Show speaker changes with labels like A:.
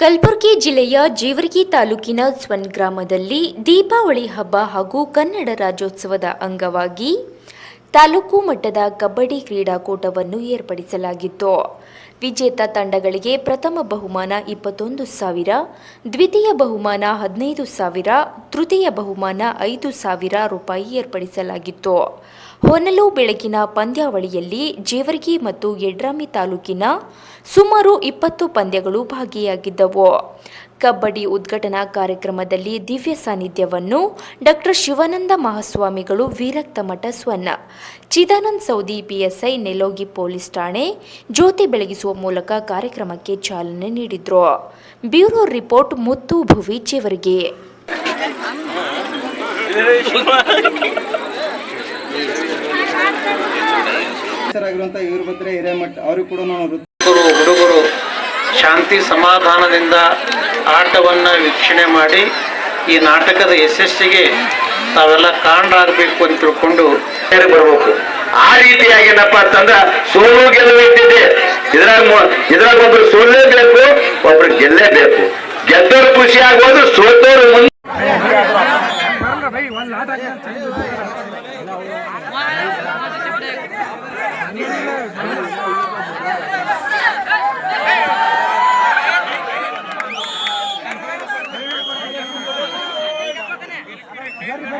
A: ಕಲಬುರಗಿ ಜಿಲ್ಲೆಯ ಜೇವರ್ಗಿ ತಾಲೂಕಿನ ಸ್ವನ್ ಗ್ರಾಮದಲ್ಲಿ ದೀಪಾವಳಿ ಹಬ್ಬ ಹಾಗೂ ಕನ್ನಡ ರಾಜ್ಯೋತ್ಸವದ ಅಂಗವಾಗಿ ತಾಲೂಕು ಮಟ್ಟದ ಕಬಡ್ಡಿ ಕ್ರೀಡಾಕೂಟವನ್ನು ಏರ್ಪಡಿಸಲಾಗಿತ್ತು. ವಿಜೇತ ತಂಡಗಳಿಗೆ ಪ್ರಥಮ ಬಹುಮಾನ ಇಪ್ಪತ್ತೊಂದು ಸಾವಿರ, ದ್ವಿತೀಯ ಬಹುಮಾನ ಹದಿನೈದು ಸಾವಿರ ತೃತೀಯ ಬಹುಮಾನ ಐದು ಸಾವಿರ ರೂಪಾಯಿ ಏರ್ಪಡಿಸಲಾಗಿತ್ತು. ಹೊನಲು ಬೆಳಗಿನ ಪಂದ್ಯಾವಳಿಯಲ್ಲಿ ಜೇವರ್ಗಿ ಮತ್ತು ಯಡ್ರಾಮಿ ತಾಲೂಕಿನ ಸುಮಾರು ಇಪ್ಪತ್ತು ಪಂದ್ಯಗಳು ಭಾಗಿಯಾಗಿದ್ದವು. ಕಬಡ್ಡಿ ಉದ್ಘಾಟನಾ ಕಾರ್ಯಕ್ರಮದಲ್ಲಿ ದಿವ್ಯ ಸಾನ್ನಿಧ್ಯವನ್ನು ಡಾಕ್ಟರ್ ಶಿವಾನಂದ ಮಹಾಸ್ವಾಮಿಗಳು ವೀರಕ್ತಮಠ ಸ್ವನ್ನ Chidanand Saudi PSI Nelogi police ಠಾಣೆ ಜ್ಯೋತಿ ಬೆಳಗಿಸುವ ಮೂಲಕ ಕಾರ್ಯಕ್ರಮಕ್ಕೆ ಚಾಲನೆ ನೀಡಿದ್ರು. Bureau report Muttu Bhuvi Jevargi.
B: ಹುಡುಗರು ಶಾಂತಿ ಸಮಾಧಾನದಿಂದ ಆಟವನ್ನು ವೀಕ್ಷಣೆ ಮಾಡಿ ಈ ನಾಟಕದ ಯಶಸ್ಸಿಗೆ ತಾವೆಲ್ಲ ಕಾರಣರಾಗಬೇಕು ಅಂತ ತಿಳ್ಕೊಂಡು
C: ಬರ್ಬೇಕು. ಆ ರೀತಿಯಾಗಿ ಏನಪ್ಪಾ ಅಂತಂದ್ರ ಸೋಲು ಗೆಲುವು ಇದ್ದಿದೆ ಇದ್ರಾಗ ಇದ್ರಾಗ ಒಬ್ರು ಸೋಲೇಬೇಕು ಒಬ್ರು ಗೆಲ್ಲೇಬೇಕು. ಗೆದ್ದವ್ರು ಖುಷಿ ಆಗೋದು ಸೋತವ್ರು ¡Ah,